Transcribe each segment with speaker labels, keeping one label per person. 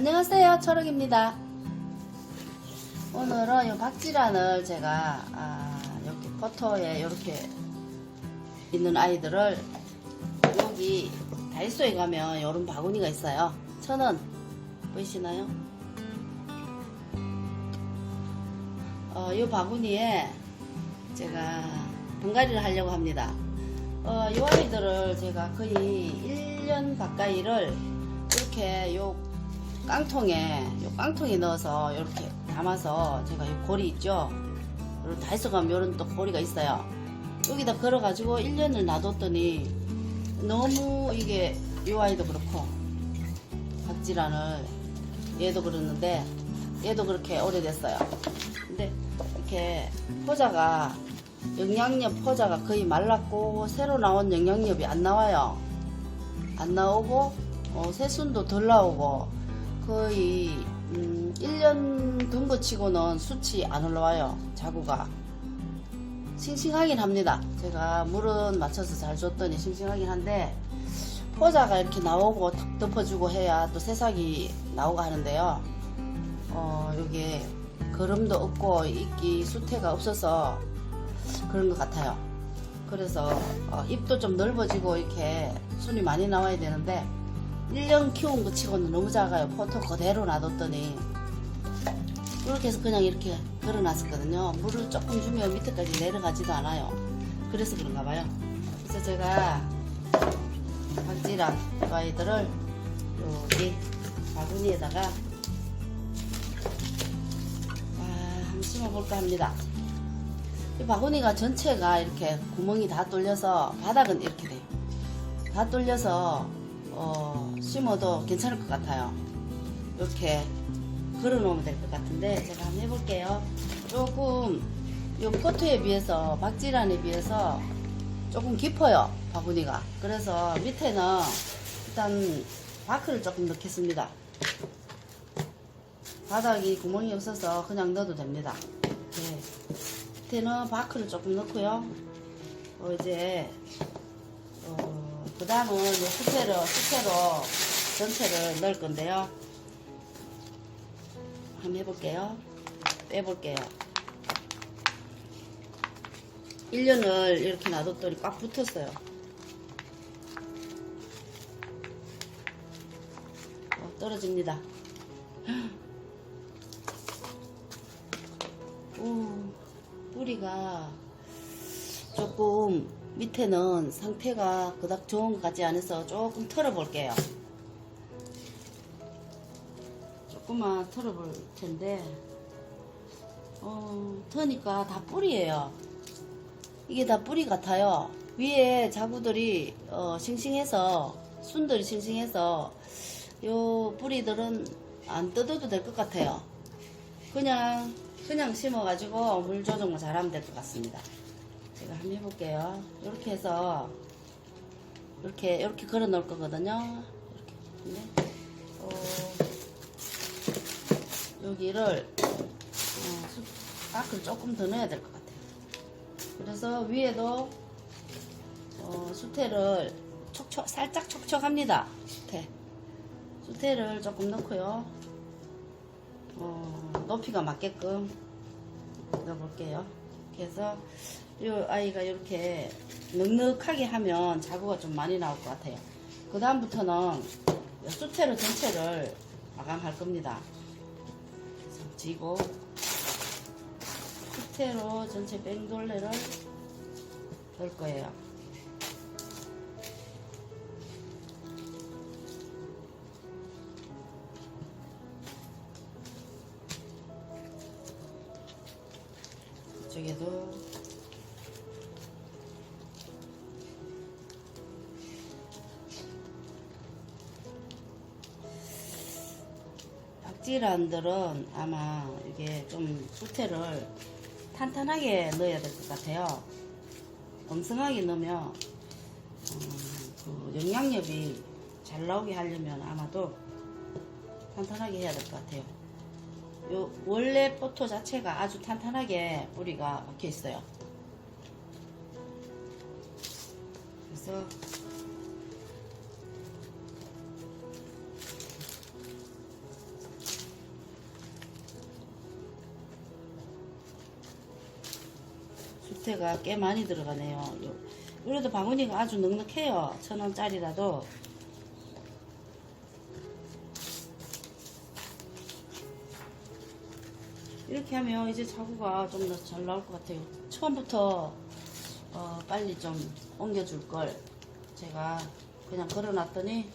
Speaker 1: 안녕하세요 초록입니다. 오늘은 이 박지란을 제가 아, 여기 포토에 이렇게 있는 아이들을 여기 다이소에 가면 이런 바구니가 있어요. 천원. 보이시나요? 어, 이 바구니에 제가 분갈이를 하려고 합니다. 어, 이 아이들을 제가 거의 1년 가까이를 이렇게 요 깡통에 요 깡통에 넣어서 이렇게 담아서 제가 이 고리 있죠? 요런 다이소 가면 요런 또 고리가 있어요. 여기다 걸어 가지고 1년을 놔뒀더니 너무 이게 요 아이도 그렇고 박지란을 얘도 그러는데 얘도 그렇게 오래됐어요. 근데 이렇게 포자가 영양엽 포자가 거의 말랐고 새로 나온 영양엽이 안 나와요. 안 나오고 어, 새순도 덜 나오고 거의 음, 1년 된거 치고는 수치 안 올라와요 자구가. 싱싱하긴 합니다. 제가 물은 맞춰서 잘 줬더니 싱싱하긴 한데 포자가 이렇게 나오고 탁 덮어주고 해야 또 새싹이 나오고 하는데요. 어 여기 거름도 없고 이끼 수태가 없어서 그런 것 같아요. 그래서 어, 잎도 좀 넓어지고 이렇게 순이 많이 나와야 되는데 1년 키운 거 치고는 너무 작아요. 포토 그대로 놔뒀더니 이렇게 해서 그냥 이렇게 걸어놨었거든요. 물을 조금 주면 밑에까지 내려가지도 않아요. 그래서 그런가 봐요. 그래서 제가 박지랑 이 아이들을 여기 바구니에다가 아, 한번 심어볼까 합니다. 이 바구니가 전체가 이렇게 구멍이 다 뚫려서 바닥은 이렇게 돼요. 다 뚫려서 어, 심어도 괜찮을 것 같아요. 이렇게 걸어 놓으면 될 것 같은데 제가 한번 해볼게요. 조금 이 포트에 비해서 박지란에 비해서 조금 깊어요 바구니가. 그래서 밑에는 일단 바크를 조금 넣겠습니다. 바닥이 구멍이 없어서 그냥 넣어도 됩니다. 네. 밑에는 바크를 조금 넣고요. 어, 이제 어, 그 다음은 수채로, 수채로 전체를 넣을 건데요. 한번 해볼게요. 빼볼게요. 1년을 이렇게 놔뒀더니 꽉 붙었어요. 어, 떨어집니다. 오, 뿌리가 조금 밑에는 상태가 그닥 좋은 것 같지 않아서 조금 털어볼게요. 조금만 털어볼 텐데, 어, 터니까 다 뿌리예요. 이게 다 뿌리 같아요. 위에 자구들이 어, 싱싱해서 순들이 싱싱해서 요 뿌리들은 안 뜯어도 될 것 같아요. 그냥 그냥 심어가지고 물 조정만 잘하면 될 것 같습니다. 제가 한번 해볼게요. 이렇게 해서 이렇게 이렇게 걸어 놓을 거거든요. 이렇게 근데 어, 여기를 어, 수- 밖을 조금 더 넣어야 될 것 같아요. 그래서 위에도 어, 수태를 촉촉 살짝 촉촉합니다. 수태 수태를 조금 넣고요. 어, 높이가 맞게끔 넣어볼게요. 이렇게 해서 이 아이가 이렇게 넉넉하게 하면 자구가 좀 많이 나올 것 같아요. 그 다음부터는 수태로 전체를 마감할 겁니다. 지고 수태로 전체 뺑돌레를 넣을 거예요. 이쪽에도 박지란들은 아마 이게 좀 수태를 탄탄하게 넣어야 될 것 같아요. 엉성하게 넣으면 음, 그 영양력이 잘 나오게 하려면 아마도 탄탄하게 해야 될 것 같아요. 요 원래 포토 자체가 아주 탄탄하게 뿌리가 박혀 있어요. 그래서 밑에가 꽤 많이 들어가네요. 요- 그래도 바구니가 아주 넉넉해요. 천 원짜리라도. 이렇게 하면 이제 자구가 좀 더 잘 나올 것 같아요. 처음부터 어, 빨리 좀 옮겨줄 걸 제가 그냥 걸어놨더니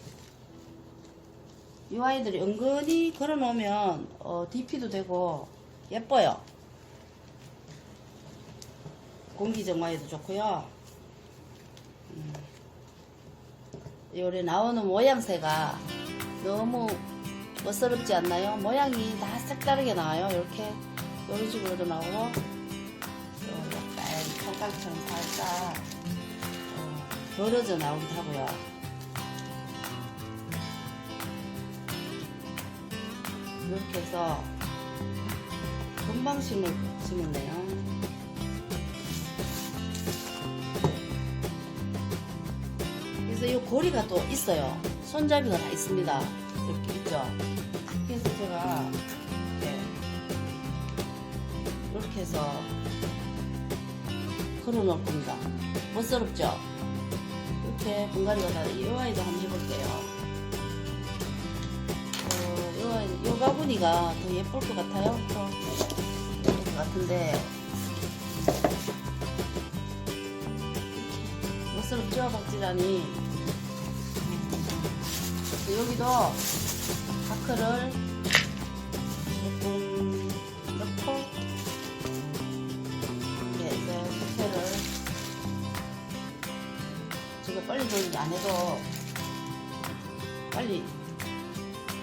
Speaker 1: 이 아이들이 은근히 걸어놓으면 어, DP도 되고 예뻐요. 공기 정화에도 좋고요. 음, 요래 나오는 모양새가 너무 멋스럽지 않나요? 모양이 다 색다르게 나와요. 이렇게 이런 식으로도 나오고 또 약간 삼각처럼 살짝 어, 벌어져 나오기도 하고요. 이렇게 해서 금방 심을 심었네요. 그래서 이 고리가 또 있어요. 손잡이가 다 있습니다. 이렇게 있죠. 그래서 제가 이렇게, 이렇게 해서 걸어 놓을 겁니다. 멋스럽죠? 이렇게 분갈이가 다, 이 아이도 한번 해볼게요. 어, 요, 아이- 요 바구니가 더 예쁠 것 같아요. 더 예쁠 것 같은데. 멋스럽죠? 박지란이. 음, 여기도 다크를 넣고 이제 밑에를 제가 빨리 돌리지 안 해도 빨리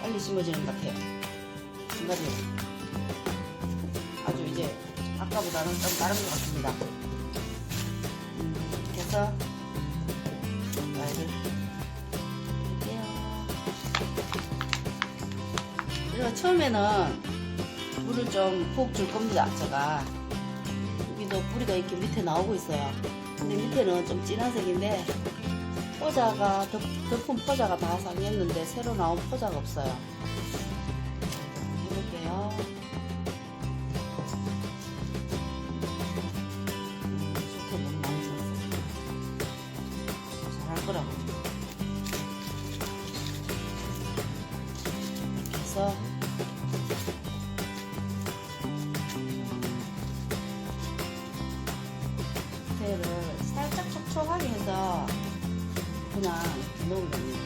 Speaker 1: 빨리 심어지는 것 같아요. 중간에 아주 이제 아까보다는 좀 다른 것 같습니다. 음, 이렇게 해서 그리고 처음에는 물을 좀푹줄 겁니다. 제가 여기도 뿌리가 이렇게 밑에 나오고 있어요. 근데 밑에는 좀 진한 색인데 포자가 덮, 덮은 포자가 다 상했는데 새로 나온 포자가 없어요. 그냥 넣으면 됩니다.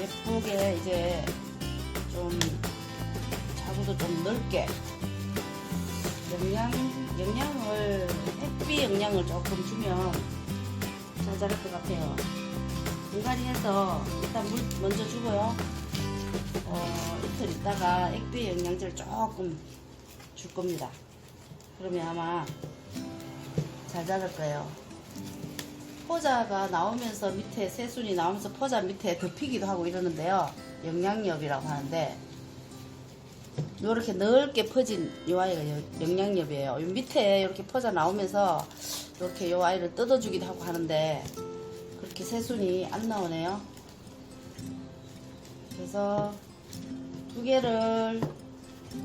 Speaker 1: 예쁘게 이제 좀 자구도 좀 넓게 영양, 영양을, 햇빛 영양을 조금 주면 잘 자랄 것 같아요. 분갈이 해서 일단 물 먼저 주고요. 어, 이틀 있다가 액비 영양제를 조금 줄 겁니다. 그러면 아마 잘 자랄 거예요. 포자가 나오면서 밑에 새순이 나오면서 포자 밑에 덮이기도 하고 이러는데요. 영양엽이라고 하는데 이렇게 넓게 퍼진 이 아이가 여- 영양엽이에요. 이 밑에 이렇게 퍼져 나오면서 이렇게 이 아이를 뜯어주기도 하고 하는데 그렇게 새순이 안 나오네요. 그래서 두 개를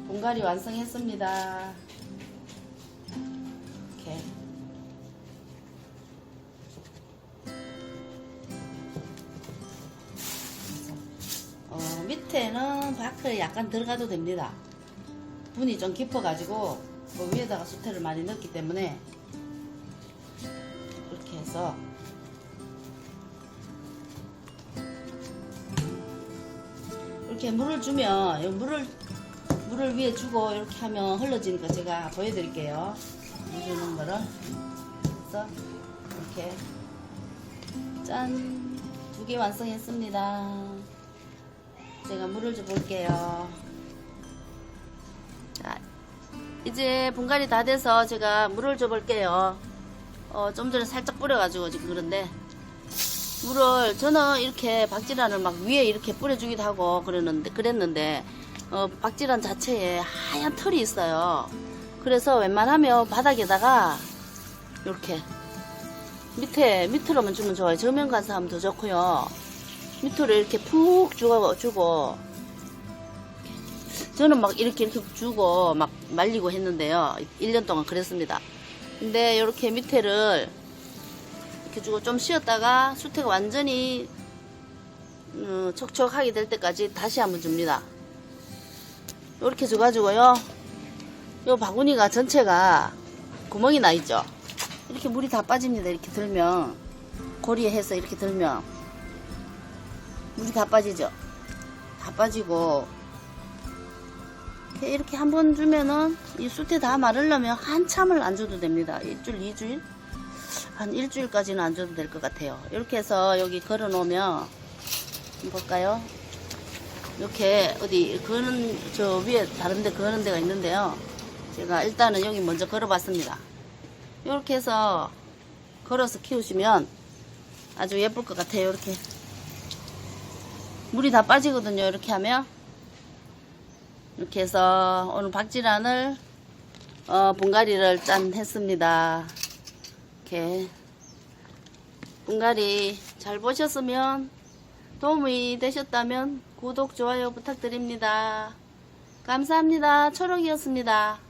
Speaker 1: 분갈이 완성했습니다. 밑에는 바크를 약간 들어가도 됩니다. 분이 좀 깊어가지고 뭐 위에다가 수태를 많이 넣기 때문에 이렇게 해서 이렇게 물을 주면 이 물을 물을 위에 주고 이렇게 하면 흘러지니까 제가 보여드릴게요. 물 주는 거를 그래서 이렇게 짠 두 개 완성했습니다. 제가 물을 좀 볼게요. 자, 이제 분갈이 다 돼서 제가 물을 줘 볼게요. 어, 좀 전에 살짝 뿌려가지고 지금 그런데 물을 저는 이렇게 박지란을 막 위에 이렇게 뿌려주기도 하고 그랬는데 그랬는데 어, 박지란 자체에 하얀 털이 있어요. 그래서 웬만하면 바닥에다가 이렇게 밑에 밑으로만 주면 좋아요. 정면 가서 하면 더 좋고요. 밑으로 이렇게 푹 주고 저는 막 이렇게 이렇게 주고 막 말리고 했는데요. 1년 동안 그랬습니다. 근데 이렇게 밑에를 이렇게 주고 좀 쉬었다가 수태가 완전히 음, 촉촉하게 될 때까지 다시 한번 줍니다. 이렇게 줘가지고요. 요 바구니가 전체가 구멍이 나 있죠. 이렇게 물이 다 빠집니다. 이렇게 들면 고리에 해서 이렇게 들면 물이 다 빠지죠. 다 빠지고 이렇게, 한 번 주면은 이 숯에 다 마르려면 한참을 안 줘도 됩니다. 일주일, 이주일? 한 일주일까지는 안 줘도 될 것 같아요. 이렇게 해서 여기 걸어 놓으면 볼까요? 이렇게 어디 그는 저 위에 다른데 그는 데가 있는데요. 제가 일단은 여기 먼저 걸어봤습니다. 이렇게 해서 걸어서 키우시면 아주 예쁠 것 같아요. 이렇게 물이 다 빠지거든요. 이렇게 하면 이렇게 해서 오늘 박지란을 어, 분갈이를 짠 했습니다. 이렇게 분갈이 잘 보셨으면 도움이 되셨다면 구독, 좋아요 부탁드립니다. 감사합니다. 초록이었습니다.